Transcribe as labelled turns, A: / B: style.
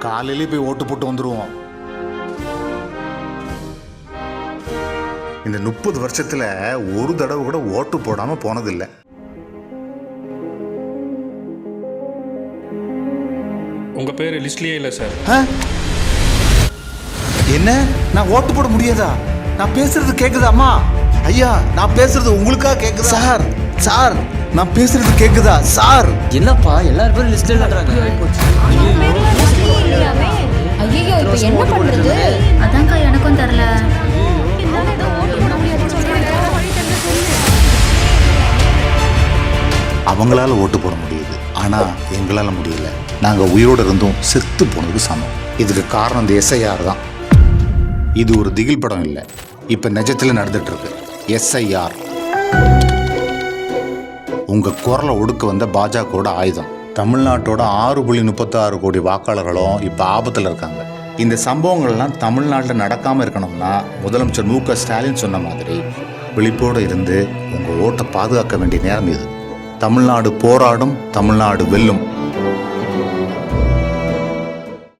A: காலையிலே போய் ஓட்டு போட்டு வந்துருவோம். இந்த முப்பது வருஷத்துல ஒரு தடவை கூட ஓட்டு போடாம போனதில்லை.
B: உங்கள் பேர் லிஸ்ட்லேயே இல்லை சார்.
A: ஆ? என்ன? நான் ஓட்டு போட முடியாதா? நான் பேசுறது கேக்குதா அம்மா? ஐயா நான் பேசுறது உங்களுக்கா கேக்குதா? Sir sir. நான் பேசுறது கேக்குதா? சார்.
C: என்னப்பா எல்லாரும் பேரும் லிஸ்ட்ல இல்லைன்றாங்க.
D: என்ன பண்றது?
E: அதான்க்கா எனக்கும் தெரில.
A: அவங்களால ஓட்டு போட முடியுது. ஆனா எங்களால முடியல. நாங்க உயிரோட இருந்தும் செத்து போனதுக்கு சமம். இதுக்கு காரணம் இந்த எஸ்ஐஆர் தான். இது ஒரு திகில் படம் இல்லை. இப்ப நிஜத்துல நடந்துட்டு இருக்கு. எஸ்ஐஆர். உங்க குரலை ஒடுக்க வந்த பாஜகவோட ஆயுதம். தமிழ்நாட்டோட ஆறு புள்ளி முப்பத்தாறு கோடி வாக்காளர்களும் இப்போ ஆபத்தில் இருக்காங்க. இந்த சம்பவங்கள்லாம் தமிழ்நாட்டில் நடக்காமல் இருக்கணும்னா முதலமைச்சர் மு க ஸ்டாலின் சொன்ன மாதிரி விழிப்போடு இருந்து உங்கள் ஓட்டை பாதுகாக்க வேண்டிய நேரம் இது. தமிழ்நாடு போராடும் தமிழ்நாடு வெல்லும்.